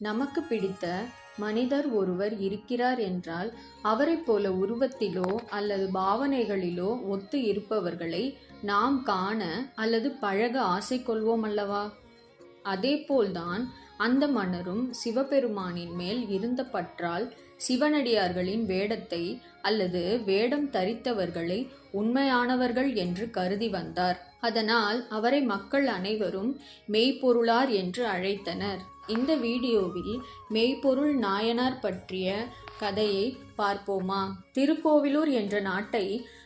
நமக்கு பிடித்த மனிதர் ஒருவர் இருக்கிறார் என்றால் அவரைப் போல உருவத்திலோ அல்லது பாவனைகளிலோ ஒத்து இருப்பவர்களை நாம் காண அல்லது பழக ஆசை கொள்வோம் அல்லவா? அதேபோல்தான் அந்த மன்னரும் சிவபெருமானின் மேல் இருந்த பற்றால் சிவனடியார்களின் வேடத்தை அல்லது வேடம் தரித்தவர்களை உண்மையானவர்கள் என்று கருதி வந்தார். அதனால் அவரை மக்கள் அனைவரும் மெய்ப்பொருளார் என்று அழைத்தனர். இந்த வீடியோவில் மெய்ப்பொருள் நாயனார் பற்றிய கதையை பார்ப்போமா? திருக்கோவிலூர் என்ற நாட்டை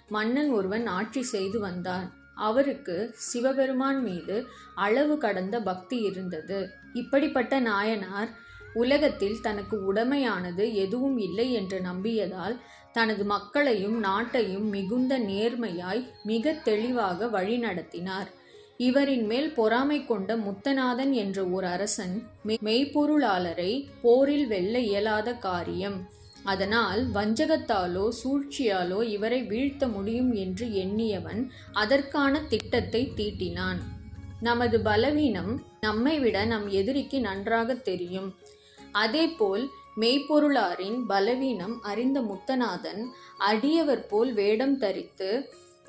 மன்னன் ஒருவன் ஆட்சி செய்து வந்தான். அவருக்கு சிவபெருமான் மீது அளவு கடந்த பக்தி இருந்தது. இப்படிப்பட்ட நாயனார் உலகத்தில் தனக்கு உடமையானது எதுவும் இல்லை என்று நம்பியதால் தனது மக்களையும் நாட்டையும் மிகுந்த நேர்மையாய் மிக தெளிவாக வழிநடத்தினார். இவரின் மேல் பொறாமை கொண்ட முத்தநாதன் என்ற ஒரு அரசன் மெய்ப்பொருளாளரை போரில் வெல்ல இயலாத காரியம். அதனால் வஞ்சகத்தாலோ சூழ்ச்சியாலோ இவரை வீழ்த்த முடியும் என்று எண்ணியவன் அதற்கான திட்டத்தை தீட்டினான். நமது பலவீனம் நம்மை விட நம் எதிரிக்கு நன்றாக தெரியும். அதேபோல் மெய்ப்பொருளாரின் பலவீனம் அறிந்த முத்தநாதன் அடியவர் போல் வேடம் தரித்து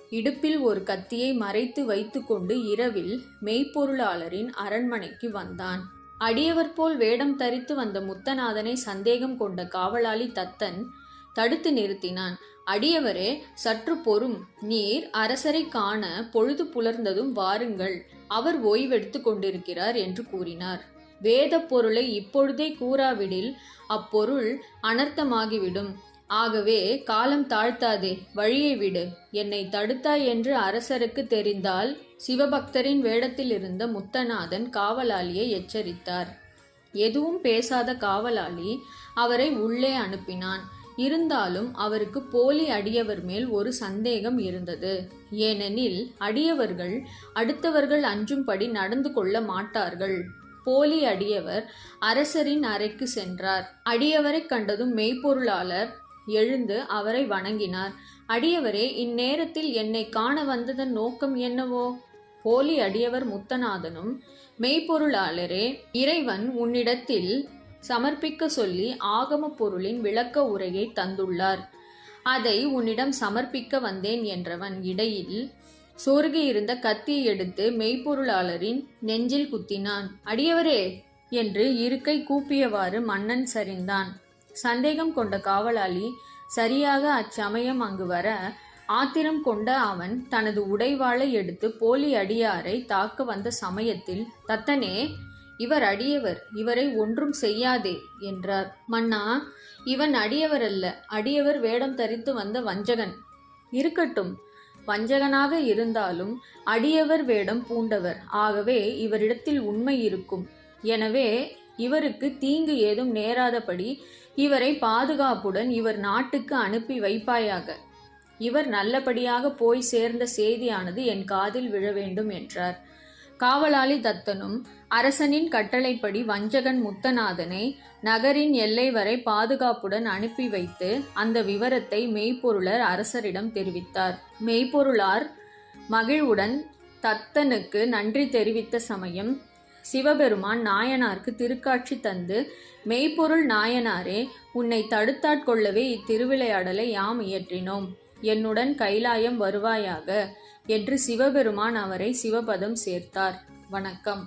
இடுப்பில் ஒரு கத்தியை மறைத்து வைத்துக்கொண்டு இரவில் மெய்ப்பொருளாளரின் அரண்மனைக்கு வந்தான். அடியவர் போல் வேடம் தரித்து வந்த முத்தநாதனை சந்தேகம் கொண்ட காவலாளி தத்தன் தடுத்து நிறுத்தினான். அடியவரே சற்று பொறும். நீர் அரசரை காண பொழுது புலர்ந்ததும் வாருங்கள். அவர் ஓய்வெடுத்து கொண்டிருக்கிறார் என்று கூறினார். வேத பொருளை இப்பொழுதே கூறாவிடில் அப்பொருள் அனர்த்தமாகிவிடும். ஆகவே காலம் தாழ்த்தாதே வழியை விடு. என்னை தடுத்தாய் என்று அரசருக்கு தெரிந்தால் சிவபக்தரின் வேடத்தில் இருந்த முத்தநாதன் காவலாளியை எச்சரித்தார். எதுவும் பேசாத காவலாளி அவரை உள்ளே அனுப்பினான். இருந்தாலும் அவருக்கு போலி அடியவர் மேல் ஒரு சந்தேகம் இருந்தது. ஏனெனில் அடியவர்கள் அடுத்தவர்கள் அஞ்சும்படி நடந்து கொள்ள மாட்டார்கள். போலி அடியவர் அரசரின் அறைக்கு சென்றார். அடியவரைக் கண்டதும் மெய்ப்பொருளாளர் எழுந்து அவரை வணங்கினார். அடியவரே இந்நேரத்தில் என்னை காண வந்ததன் நோக்கம் என்னவோ? போலி அடியவர் முத்தநாதனும் மெய்ப்பொருளாளரே இறைவன் உன்னிடத்தில் சமர்ப்பிக்க சொல்லி ஆகம பொருளின் விளக்க உரையை தந்துள்ளார். அதை உன்னிடம் சமர்ப்பிக்க வந்தேன் என்றவன் இடையில் சொருகியிருந்த கத்தியை எடுத்து மெய்ப்பொருளாளரின் நெஞ்சில் குத்தினான். அடியவரே என்று இருக்கை கூப்பியவாறு மன்னன் சரிந்தான். சந்தேகம் கொண்ட காவலாளி சரியாக அச்சமயம் அங்கு வர ஆத்திரம் கொண்ட அவன் தனது உடைவாளை எடுத்து போலி அடியாரை தாக்க வந்த சமயத்தில் தத்தனே இவர் அடியவர் இவரை ஒன்றும் செய்யாதே என்றார். மன்னா இவன் அடியவர் அல்ல அடியவர் வேடம் தரித்து வந்த வஞ்சகன். இருக்கட்டும் வஞ்சகனாக இருந்தாலும் அடியவர் வேடம் பூண்டவர். ஆகவே இவரிடத்தில் உண்மை இருக்கும். எனவே இவருக்கு தீங்கு ஏதும் நேராதபடி இவரை பாதுகாப்புடன் இவர் நாட்டுக்கு அனுப்பி வைப்பாயாக. இவர் நல்லபடியாக போய் சேர்ந்த செய்தியானது என் காதில் விழ வேண்டும் என்றார். காவலாளி தத்தனும் அரசனின் கட்டளைப்படி வஞ்சகன் முத்தநாதனை நகரின் எல்லை வரை பாதுகாப்புடன் அனுப்பி வைத்து அந்த விவரத்தை மெய்ப்பொருளர் அரசரிடம் தெரிவித்தார். மெய்ப்பொருளார் மகிழ்வுடன் தத்தனுக்கு நன்றி தெரிவித்த சமயம் சிவபெருமான் நாயனாருக்கு திருக்காட்சி தந்து மெய்ப்பொருள் நாயனாரே உன்னை தடுத்தாட்கொள்ளவே இத்திருவிளையாடலை யாம் இயற்றினோம். என்னுடன் கைலாயம் வருவாயாக என்று சிவபெருமான் அவரை சிவபதம் சேர்த்தார். வணக்கம்.